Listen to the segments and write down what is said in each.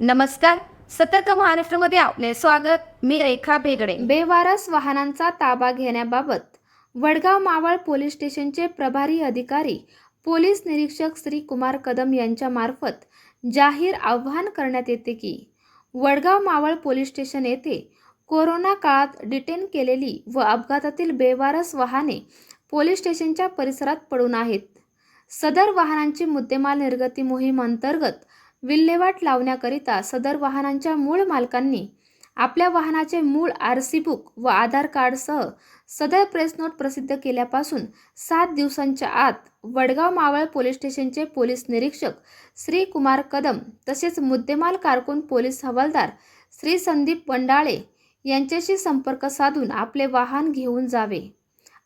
नमस्कार. सतर्क महाराष्ट्रामध्ये आपले स्वागत. मी रेखा बेगडे बेवारस वाहनांचा ताबा घेण्याबाबत वडगाव मावळ पोलीस स्टेशनचे प्रभारी अधिकारी पोलीस निरीक्षक श्री कुमार कदम यांच्या मार्फत जाहीर आवाहन करण्यात येते की वडगाव मावळ पोलीस स्टेशन येथे कोरोना काळात डिटेन केलेली व अपघातातील बेवारस वाहने पोलीस स्टेशनच्या परिसरात पडून आहेत. सदर वाहनांची मुद्देमाल निर्गती मोहीम अंतर्गत विल्हेवाट लावण्याकरिता सदर वाहनांच्या मूळ मालकांनी आपल्या वाहनाचे मूळ आर सी बुक व आधार कार्डसह सदर प्रेस नोट प्रसिद्ध केल्यापासून सात दिवसांच्या आत वडगाव मावळ पोलीस स्टेशनचे पोलीस निरीक्षक श्री कुमार कदम तसेच मुद्देमाल कारकून पोलीस हवालदार श्री संदीप वंडाळे यांच्याशी संपर्क साधून आपले वाहन घेऊन जावे.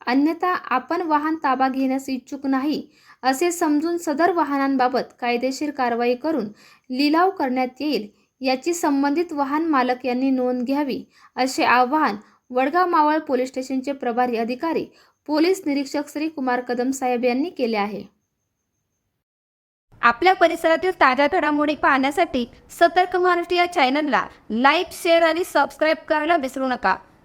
अन्यथा आपण वाहन ताबा घेण्यास इच्छुक नाही असे समजून सदर वाहनांबाबत कायदेशीर कारवाई करून लिलाव करण्यात येईल याची संबंधित वाहन मालक यांनी नोंद घ्यावी असे आवाहन वडगाव मावळ पोलीस स्टेशनचे प्रभारी अधिकारी पोलीस निरीक्षक श्री कुमार कदम साहेब यांनी केले आहे. आपल्या परिसरातील ताज्या घडामोडी पाहण्यासाठी सतर्क महाराष्ट्र या चॅनलला लाईक शेअर आणि सबस्क्राईब करायला विसरू नका.